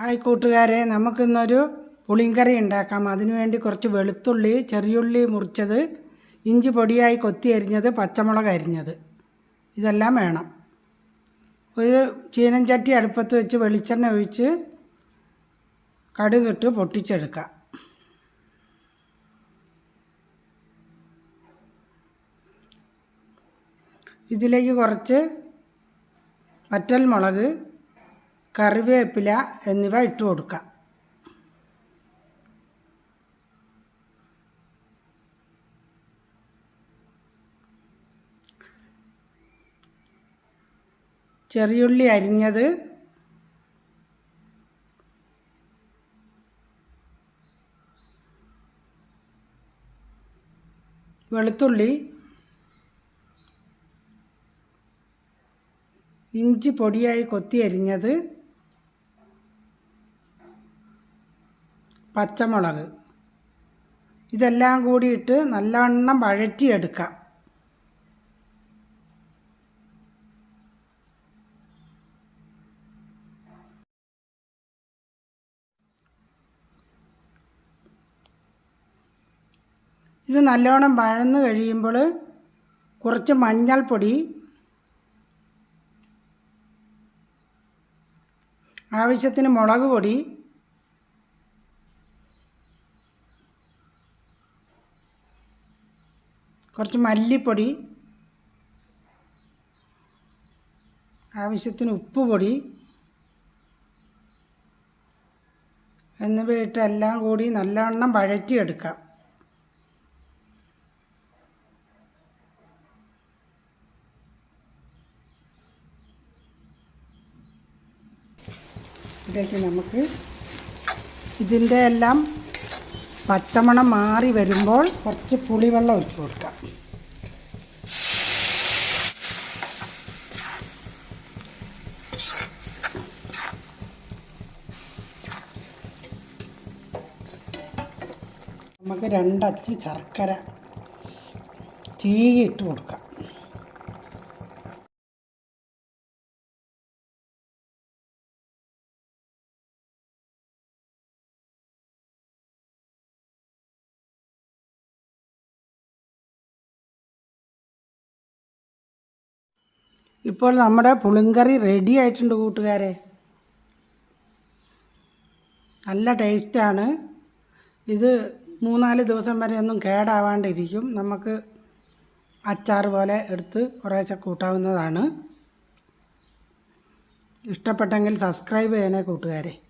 Hi കൂട്ടുകാരെ നമുക്കിന്നൊരു പുളിങ്കറി ഉണ്ടാക്കാം. അതിനുവേണ്ടി കുറച്ച് വെളുത്തുള്ളി ചെറിയുള്ളി മുറിച്ചത് ഇഞ്ചി പൊടിയായി കൊത്തി അരിഞ്ഞത് പച്ചമുളക് അരിഞ്ഞത്. ഇതെല്ലാം വേണം. ഒരു ചീനഞ്ചട്ടി അടുപ്പത്ത് വെച്ച് വെളിച്ചെണ്ണ ഒഴിച്ച് കടുകിട്ട് പൊട്ടിച്ചെടുക്കാം. ഇതിലേക്ക് കുറച്ച് വറ്റൽ മുളക് കറിവേപ്പില എന്നിവ ഇട്ട് കൊടുക്കാം. ചെറിയുള്ളി അരിഞ്ഞത് വെളുത്തുള്ളി ഇഞ്ചി പൊടിയായി കൊത്തി അരിഞ്ഞത് പച്ചമുളക്. ഇതെല്ലാം കൂടിയിട്ട് നല്ലവണ്ണം വഴറ്റിയെടുക്കാം. ഇത് നല്ലോണം വഴന്ന് കഴിയുമ്പോൾ കുറച്ച് മഞ്ഞൾപ്പൊടി ആവശ്യത്തിന് മുളക് പൊടി കുറച്ച് മല്ലിപ്പൊടി ആവശ്യത്തിന് ഉപ്പ് പൊടി എന്നിവയിട്ട് എല്ലാം കൂടി നല്ലവണ്ണം വഴറ്റിയെടുക്കാം. ഇതിലേക്ക് നമുക്ക് ഇതിന്റെ എല്ലാം പച്ചമണം മാറി വരുമ്പോൾ കുറച്ച് പുളിവെള്ളം ഒഴിച്ച് കൊടുക്കാം. നമുക്ക് രണ്ടച്ച് ശർക്കര ചീകിയിട്ട് കൊടുക്കാം. ഇപ്പോൾ നമ്മുടെ പുളിങ്കറി റെഡി ആയിട്ടുണ്ട് കൂട്ടുകാരെ. നല്ല ടേസ്റ്റാണ് ഇത് മൂന്നാൽ ദിവസം വരെ ഒന്നും കേടാവാണ്ടിരിക്കും. നമുക്ക് അച്ചാർ പോലെ എടുത്ത് കുറേശ്ശെ കൂട്ടാവുന്നതാണ്. ഇഷ്ടപ്പെട്ടെങ്കിൽ സബ്സ്ക്രൈബ് ചെയ്യണേ കൂട്ടുകാരെ.